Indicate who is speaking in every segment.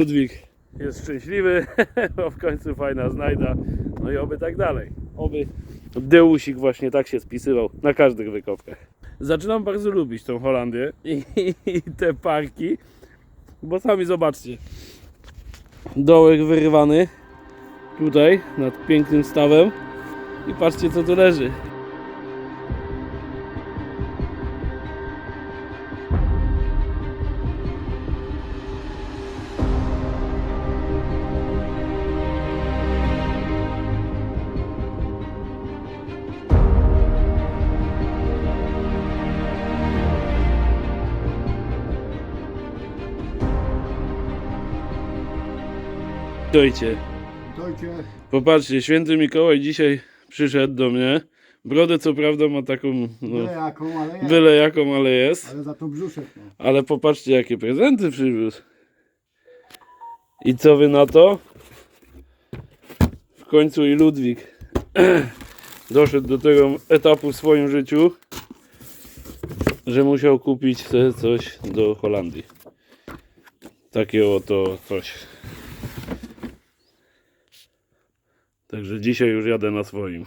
Speaker 1: Ludwik jest szczęśliwy, bo w końcu fajna znajda. No i oby tak dalej. Oby Deusik właśnie tak się spisywał na każdych wykopkach. Zaczynam bardzo lubić tą Holandię i, i te parki, bo sami zobaczcie. Dołek wyrywany tutaj nad pięknym stawem i patrzcie co tu leży. Dojcie.
Speaker 2: Dojcie,
Speaker 1: Popatrzcie, święty Mikołaj dzisiaj przyszedł do mnie. Brodę co prawda ma taką,
Speaker 2: byle
Speaker 1: no,
Speaker 2: jaką, ale jest.
Speaker 1: byle jaką, ale jest.
Speaker 2: Ale za to brzuszek. No.
Speaker 1: Ale popatrzcie, jakie prezenty przywiózł. I co wy na to? W końcu i Ludwik doszedł do tego etapu w swoim życiu, że musiał kupić sobie coś do Holandii. Takie oto coś. Także dzisiaj już jadę na swoim.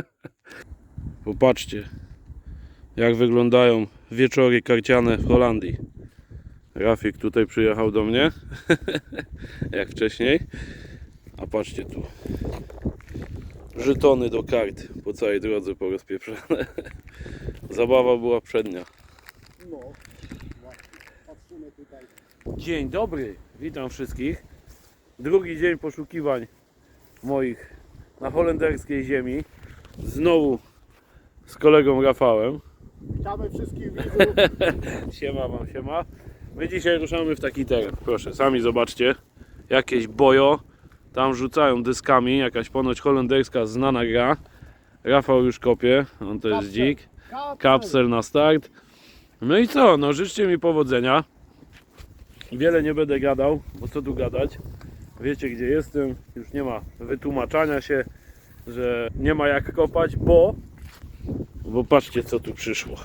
Speaker 1: Popatrzcie, jak wyglądają wieczory karciane w Holandii. Rafik tutaj przyjechał do mnie, jak wcześniej. A patrzcie tu. Żetony do kart po całej drodze porozpieprzone. Zabawa była przednia.
Speaker 2: no. Patrzymy tutaj.
Speaker 1: Dzień dobry, witam wszystkich. Drugi dzień poszukiwań moich na holenderskiej ziemi. Znowu z kolegą Rafałem.
Speaker 2: Witamy wszystkich widzów.
Speaker 1: Siema wam, siema. My dzisiaj ruszamy w taki teren. Proszę, sami zobaczcie. Jakieś bojo. Tam rzucają dyskami. Jakaś ponoć holenderska znana gra. Rafał już kopie. On to jest dzik. Kapsel na start. No i co? No życzcie mi powodzenia. Wiele nie będę gadał, bo co tu gadać. Wiecie gdzie jestem. Już nie ma wytłumaczania się, że nie ma jak kopać, bo bo patrzcie co tu przyszło.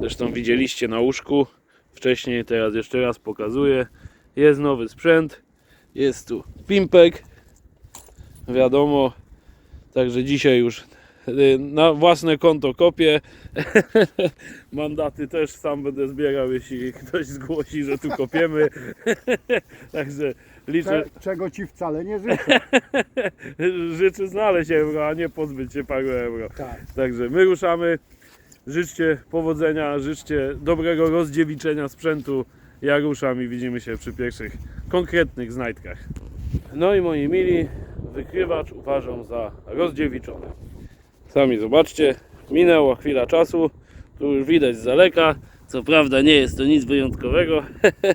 Speaker 1: Zresztą widzieliście na łóżku wcześniej, teraz jeszcze raz pokazuję. Jest nowy sprzęt, jest tu pimpek, wiadomo. Także dzisiaj już y, na własne konto kopię. Mandaty też sam będę zbierał, jeśli ktoś zgłosi, że tu kopiemy. Także liczę,
Speaker 2: Cze- czego ci wcale nie życzę.
Speaker 1: życzę znaleźć euro, a nie pozbyć się paru euro.
Speaker 2: Tak.
Speaker 1: Także my ruszamy. Życzcie powodzenia, życzcie dobrego rozdziewiczenia sprzętu. Ja ruszam i widzimy się przy pierwszych konkretnych znajdkach. No i moi mili, wykrywacz uważam za rozdziewiczony. Sami zobaczcie, minęła chwila czasu. Tu już widać z daleka. Co prawda nie jest to nic wyjątkowego,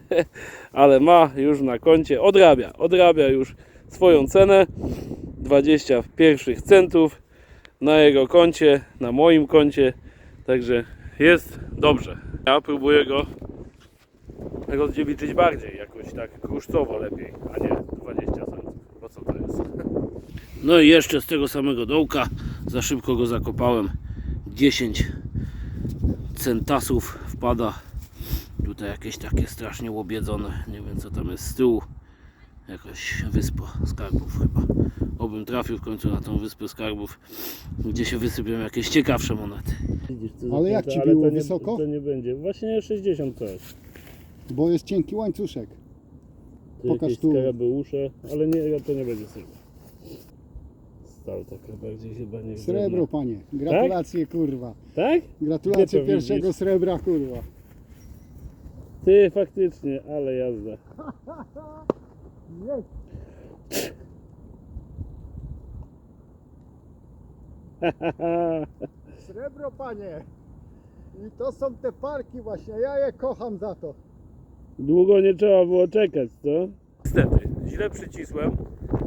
Speaker 1: ale ma już na koncie, odrabia, odrabia już swoją cenę. 20 pierwszych centów na jego koncie, na moim koncie. Także jest dobrze. Ja próbuję go rozdziewiczyć bardziej, jakoś tak kruszcowo lepiej, a nie 20 centów. Bo co to jest? No i jeszcze z tego samego dołka, za szybko go zakopałem. 10 centasów wpada. Tutaj jakieś takie strasznie łobiedzone, nie wiem co tam jest z tyłu. Jakaś wyspa skarbów chyba. Obym trafił w końcu na tą wyspę skarbów, gdzie się wysypią jakieś ciekawsze monety.
Speaker 2: Ale jak ci było? Wysoko?
Speaker 1: To nie będzie. Właśnie 60 coś.
Speaker 2: Bo jest cienki łańcuszek.
Speaker 1: Tu
Speaker 2: Pokaż
Speaker 1: jakieś
Speaker 2: tu.
Speaker 1: skarabeusze, ale nie, to nie będzie srebro. Stał taka bardziej chyba nie
Speaker 2: Srebro, panie. Gratulacje, kurwa.
Speaker 1: Tak?
Speaker 2: Gratulacje
Speaker 1: to
Speaker 2: pierwszego
Speaker 1: widzisz?
Speaker 2: srebra, kurwa.
Speaker 1: Ty faktycznie, ale jazda.
Speaker 2: Srebro, panie. I to są te parki właśnie. Ja je kocham za to.
Speaker 1: Długo nie trzeba było czekać, co? Niestety, źle przycisłem.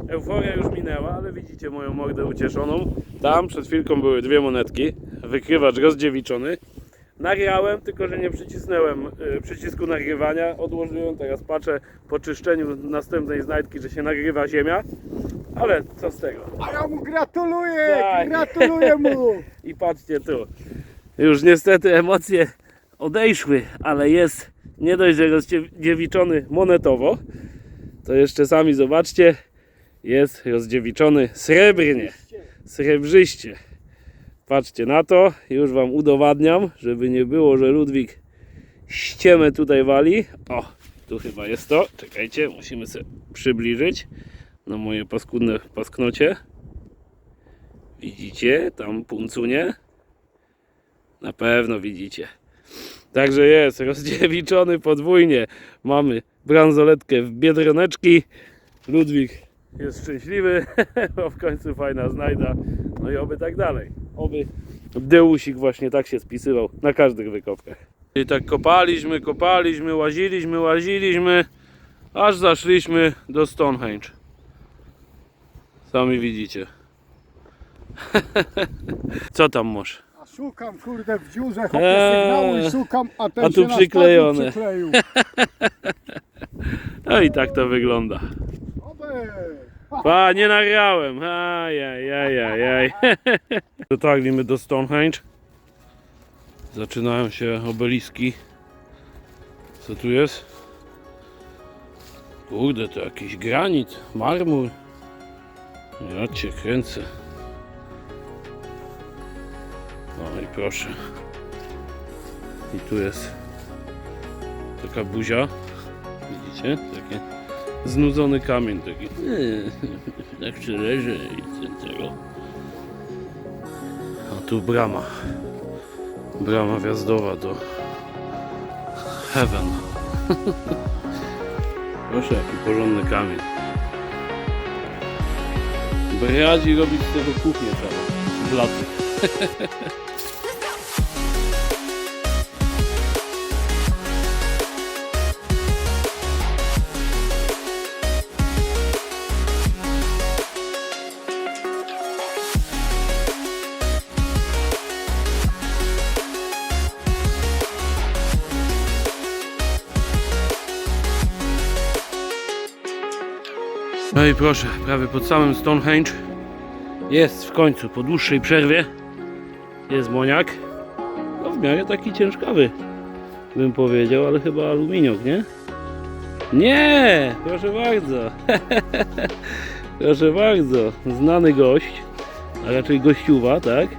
Speaker 1: Euforia już minęła, ale widzicie moją mordę ucieszoną. Tam przed chwilką były dwie monetki. Wykrywacz rozdziewiczony. Nagrałem, tylko że nie przycisnąłem y, przycisku nagrywania. Odłożyłem, teraz patrzę po czyszczeniu następnej znajdki, że się nagrywa ziemia. Ale co z tego?
Speaker 2: A ja mu gratuluję!
Speaker 1: Tak.
Speaker 2: Gratuluję mu!
Speaker 1: I patrzcie tu. Już niestety emocje odejszły, ale jest nie dość, że rozdziewiczony monetowo, to jeszcze sami zobaczcie, jest rozdziewiczony srebrnie, srebrzyście. Patrzcie na to, już Wam udowadniam, żeby nie było, że Ludwik ściemę tutaj wali. O, tu chyba jest to. Czekajcie, musimy sobie przybliżyć na moje paskudne pasknocie. Widzicie? Tam puncunie. Na pewno widzicie. Także jest rozdziewiczony podwójnie. Mamy bransoletkę w biedroneczki. Ludwik jest szczęśliwy, bo w końcu fajna znajda. No i oby tak dalej. Oby Deusik właśnie tak się spisywał na każdych wykopkach. I tak kopaliśmy, kopaliśmy, łaziliśmy, łaziliśmy, aż zaszliśmy do Stonehenge. Sami widzicie. Co tam masz?
Speaker 2: A szukam, kurde, w dziurze, chopię
Speaker 1: Eee.
Speaker 2: sygnału i szukam, a ten
Speaker 1: A tu
Speaker 2: się
Speaker 1: przyklejone.
Speaker 2: przykleił.
Speaker 1: No i tak to wygląda.
Speaker 2: Oby.
Speaker 1: Pa, nie nagrałem. Ajajajajaj. Dotarliśmy do Stonehenge. Zaczynają się obeliski. Co tu jest? Kurde, to jakiś granit, marmur. Ja cię kręcę. O i proszę. I tu jest taka buzia. Widzicie? Takie znudzony kamień taki. Nie, tak się leży i tego. A tu brama. Brama wjazdowa do Heaven. Proszę, jaki porządny kamień. Bradzi robić z tego kuchnię całą. W laty. No i proszę, prawie pod samym Stonehenge jest w końcu, po dłuższej przerwie jest moniak. No w miarę taki ciężkawy, bym powiedział, ale chyba aluminiok, nie? Nie, proszę bardzo. proszę bardzo, znany gość, a raczej gościuwa, tak?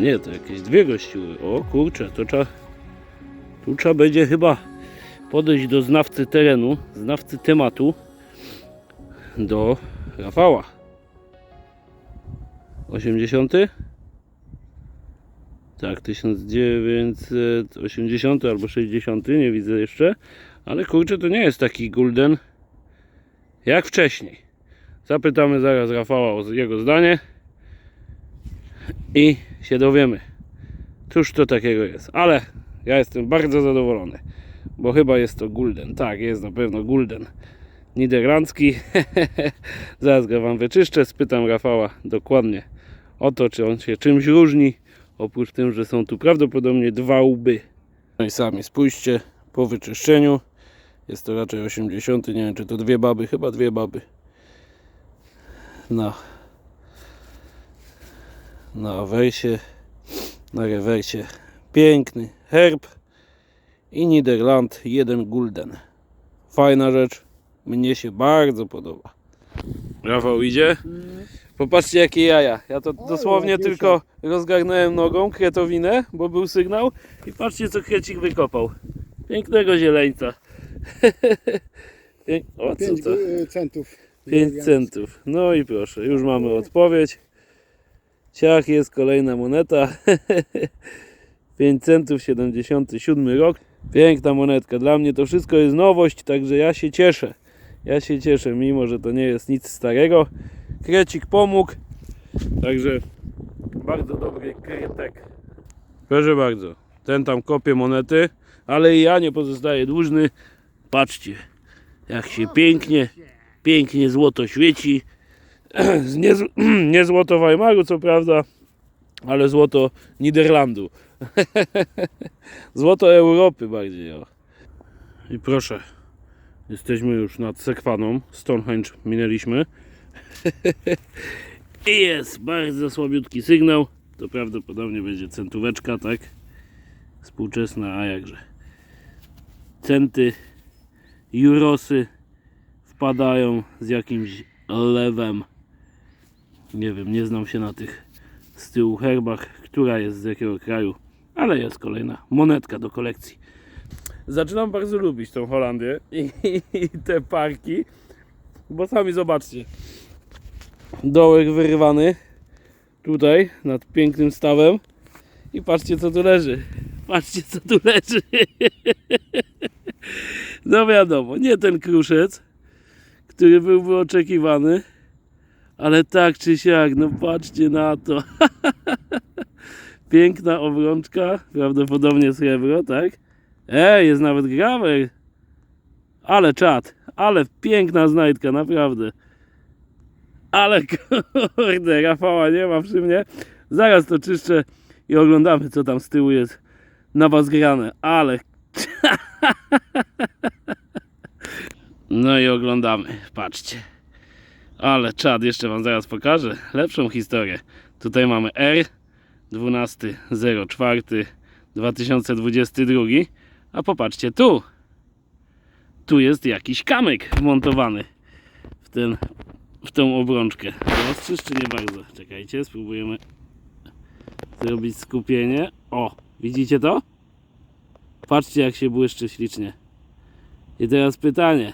Speaker 1: Nie, to jakieś dwie gościuły. O kurczę, to trzeba, tu trzeba będzie chyba podejść do znawcy terenu, znawcy tematu do Rafała. 80? Tak, 1980 albo 60, nie widzę jeszcze. Ale kurczę, to nie jest taki Gulden jak wcześniej. Zapytamy zaraz Rafała o jego zdanie i się dowiemy, cóż to takiego jest. Ale ja jestem bardzo zadowolony, bo chyba jest to Gulden. Tak, jest na pewno Gulden niderlandzki. Zaraz go Wam wyczyszczę, spytam Rafała dokładnie o to, czy on się czymś różni, oprócz tym, że są tu prawdopodobnie dwa łby. No i sami spójrzcie, po wyczyszczeniu jest to raczej 80, nie wiem czy to dwie baby, chyba dwie baby. Na, na awersie, na rewersie piękny herb i Niderland 1 gulden. Fajna rzecz, mnie się bardzo podoba. Rafał idzie. Popatrzcie jakie jaja. Ja to dosłownie tylko rozgarnąłem nogą kretowinę, bo był sygnał i patrzcie co krecik wykopał. Pięknego zieleńca. O co
Speaker 2: 5
Speaker 1: to?
Speaker 2: centów.
Speaker 1: 5 centów. No i proszę, już mamy odpowiedź. Ciach jest kolejna moneta. 5 centów, 77 rok. Piękna monetka. Dla mnie to wszystko jest nowość, także ja się cieszę. Ja się cieszę, mimo że to nie jest nic starego. Krecik pomógł. Także bardzo dobry kretek. Proszę bardzo. Ten tam kopie monety, ale i ja nie pozostaję dłużny. Patrzcie, jak się pięknie, pięknie złoto świeci. Z nie, nie złoto Weimaru, co prawda, ale złoto Niderlandu. złoto Europy bardziej. O. I proszę, jesteśmy już nad Sekwaną. Stonehenge minęliśmy. I jest bardzo słabiutki sygnał. To prawdopodobnie będzie centóweczka, tak? Współczesna, a jakże. centy, jurosy wpadają z jakimś lewem. Nie wiem, nie znam się na tych z tyłu herbach, która jest z jakiego kraju, ale jest kolejna monetka do kolekcji. Zaczynam bardzo lubić tą Holandię i, i te parki, bo sami zobaczcie. Dołek wyrywany tutaj nad pięknym stawem i patrzcie co tu leży. Patrzcie co tu leży. No wiadomo, nie ten kruszec, który byłby oczekiwany, ale tak czy siak, no patrzcie na to. Piękna obrączka, prawdopodobnie srebro, tak? Ej, jest nawet grawer. Ale czad, ale piękna znajdka, naprawdę. Ale kurde, Rafała nie ma przy mnie. Zaraz to czyszczę i oglądamy, co tam z tyłu jest na was grane. Ale. No i oglądamy, patrzcie. Ale czad, jeszcze wam zaraz pokażę lepszą historię. Tutaj mamy R 12.04 2022. A popatrzcie tu. Tu jest jakiś kamyk wmontowany w, ten, w tą obrączkę. Ostrzyż czy nie bardzo? Czekajcie, spróbujemy zrobić skupienie. O, widzicie to? Patrzcie jak się błyszczy ślicznie. I teraz pytanie.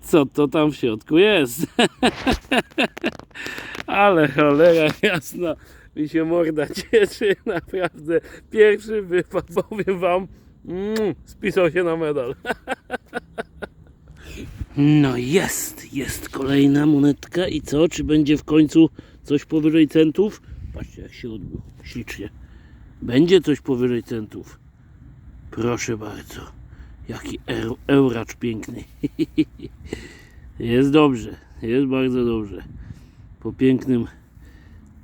Speaker 1: Co to tam w środku jest? Ale cholera jasna. Mi się morda cieszy, naprawdę. Pierwszy wypad, powiem wam, mm, spisał się na medal. No jest, jest kolejna monetka i co? Czy będzie w końcu coś powyżej centów? Patrzcie jak się odbył, ślicznie. Będzie coś powyżej centów. Proszę bardzo. Jaki eur, euracz piękny. Jest dobrze, jest bardzo dobrze. Po pięknym,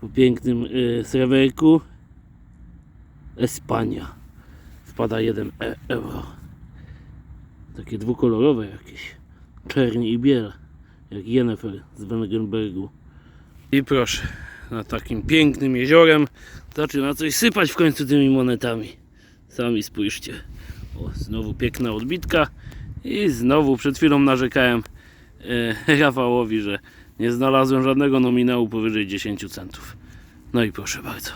Speaker 1: po pięknym y, sreberku Espania. Wpada jeden e euro. Takie dwukolorowe jakieś. Czerni i biel. Jak Jennifer z Wengenbergu. I proszę, na takim pięknym jeziorem zaczyna coś sypać w końcu tymi monetami. Sami spójrzcie. O, znowu piękna odbitka. I znowu przed chwilą narzekałem e, Rafałowi, że nie znalazłem żadnego nominału powyżej 10 centów. No i proszę bardzo.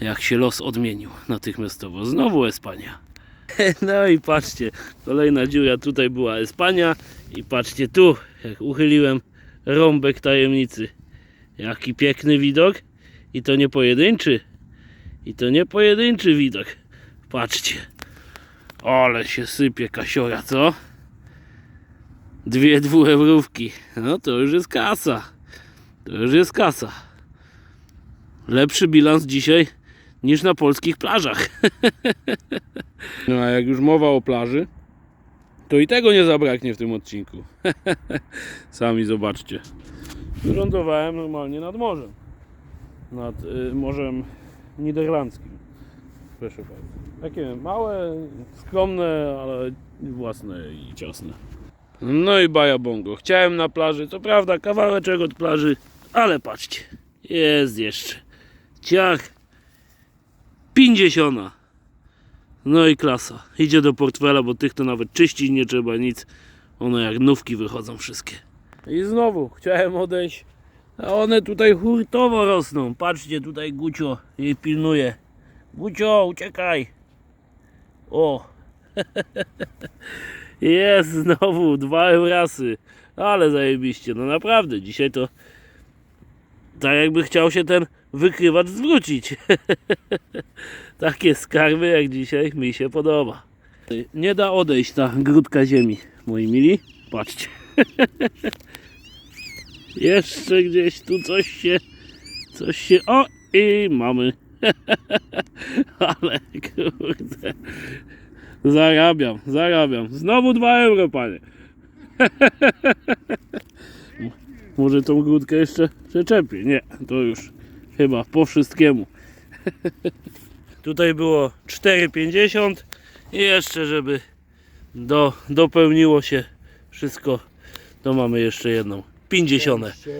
Speaker 1: Jak się los odmienił natychmiastowo. Znowu Espania. No i patrzcie, kolejna dziura tutaj była Espania i patrzcie tu, jak uchyliłem rąbek tajemnicy. Jaki piękny widok i to nie pojedynczy. I to nie pojedynczy widok. Patrzcie. Ale się sypie kasiora, co? Dwie dwueurówki. No to już jest kasa. To już jest kasa. Lepszy bilans dzisiaj niż na polskich plażach. No a jak już mowa o plaży, to i tego nie zabraknie w tym odcinku. Sami zobaczcie. Wylądowałem normalnie nad morzem. Nad y, morzem niderlandzkim. Proszę bardzo. Takie małe, skromne, ale własne i ciasne. No i baja bongo. Chciałem na plaży, co prawda kawałeczek od plaży, ale patrzcie. Jest jeszcze. Ciach. 50. No i klasa. Idzie do portfela, bo tych to nawet czyścić nie trzeba nic. One jak nówki wychodzą wszystkie. I znowu chciałem odejść, a one tutaj hurtowo rosną. Patrzcie, tutaj Gucio jej pilnuje. Gucio, uciekaj. O. Jest znowu dwa eurasy. Ale zajebiście, no naprawdę. Dzisiaj to tak jakby chciał się ten wykrywacz zwrócić. Takie skarby jak dzisiaj mi się podoba. Nie da odejść ta grudka ziemi, moi mili. Patrzcie. Jeszcze gdzieś tu coś się, coś się, o i mamy. Ale kurde. Zarabiam, zarabiam. Znowu 2 euro, panie. Może tą grudkę jeszcze przyczepię. Nie, to już chyba po wszystkiemu. Tutaj było 4,50 i jeszcze żeby do, dopełniło się wszystko, to mamy jeszcze jedną 50.
Speaker 2: Się.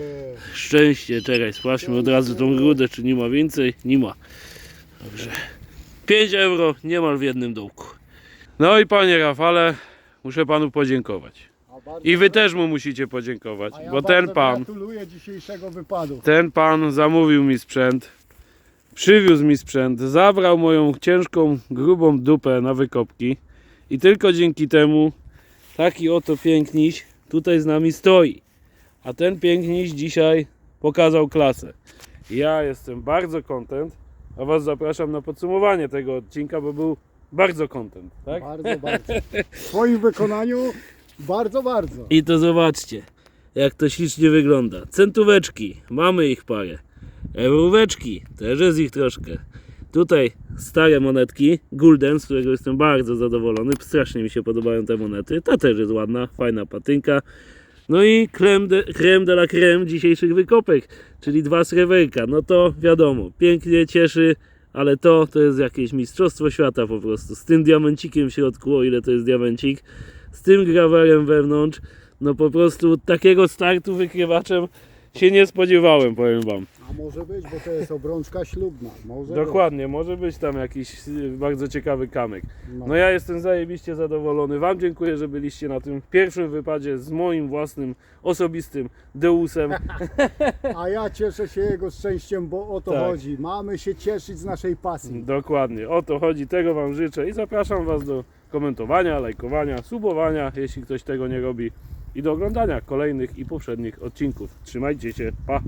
Speaker 1: Szczęście, czekaj, sprawdźmy od razu tą grudę, czy nie ma więcej. Nie ma. Także 5 euro niemal w jednym dołku. No i panie Rafale, muszę panu podziękować.
Speaker 2: Bardzo-
Speaker 1: I wy też mu musicie podziękować,
Speaker 2: a ja
Speaker 1: bo ten
Speaker 2: bardzo
Speaker 1: pan,
Speaker 2: Gratuluję dzisiejszego wypadu.
Speaker 1: ten pan zamówił mi sprzęt, przywiózł mi sprzęt, zabrał moją ciężką, grubą dupę na wykopki i tylko dzięki temu taki oto piękniś tutaj z nami stoi. A ten piękniś dzisiaj pokazał klasę. Ja jestem bardzo kontent, a was zapraszam na podsumowanie tego odcinka, bo był bardzo kontent, tak?
Speaker 2: Bardzo, bardzo. W swoim wykonaniu bardzo, bardzo.
Speaker 1: I to zobaczcie, jak to ślicznie wygląda. Centóweczki, mamy ich parę. Euróweczki, też jest ich troszkę. Tutaj stare monetki, Gulden, z którego jestem bardzo zadowolony. Strasznie mi się podobają te monety. Ta też jest ładna, fajna patynka. No i creme de, creme de la creme dzisiejszych wykopek, czyli dwa sreberka. No to wiadomo, pięknie cieszy, ale to to jest jakieś mistrzostwo świata po prostu. Z tym diamencikiem w środku, o ile to jest diamencik, z tym grawerem wewnątrz. No po prostu takiego startu wykrywaczem się nie spodziewałem, powiem wam.
Speaker 2: A może być, bo to jest obrączka ślubna. Może
Speaker 1: Dokładnie, może być tam jakiś y, bardzo ciekawy kamyk.
Speaker 2: No.
Speaker 1: No ja jestem zajebiście zadowolony. Wam dziękuję, że byliście na tym pierwszym wypadzie z moim własnym, osobistym Deusem.
Speaker 2: A ja cieszę się jego szczęściem, bo o to
Speaker 1: Tak.
Speaker 2: chodzi. Mamy się cieszyć z naszej pasji.
Speaker 1: Dokładnie, o to chodzi, tego Wam życzę i zapraszam Was do komentowania, lajkowania, subowania, jeśli ktoś tego nie robi i do oglądania kolejnych i poprzednich odcinków. Trzymajcie się, pa!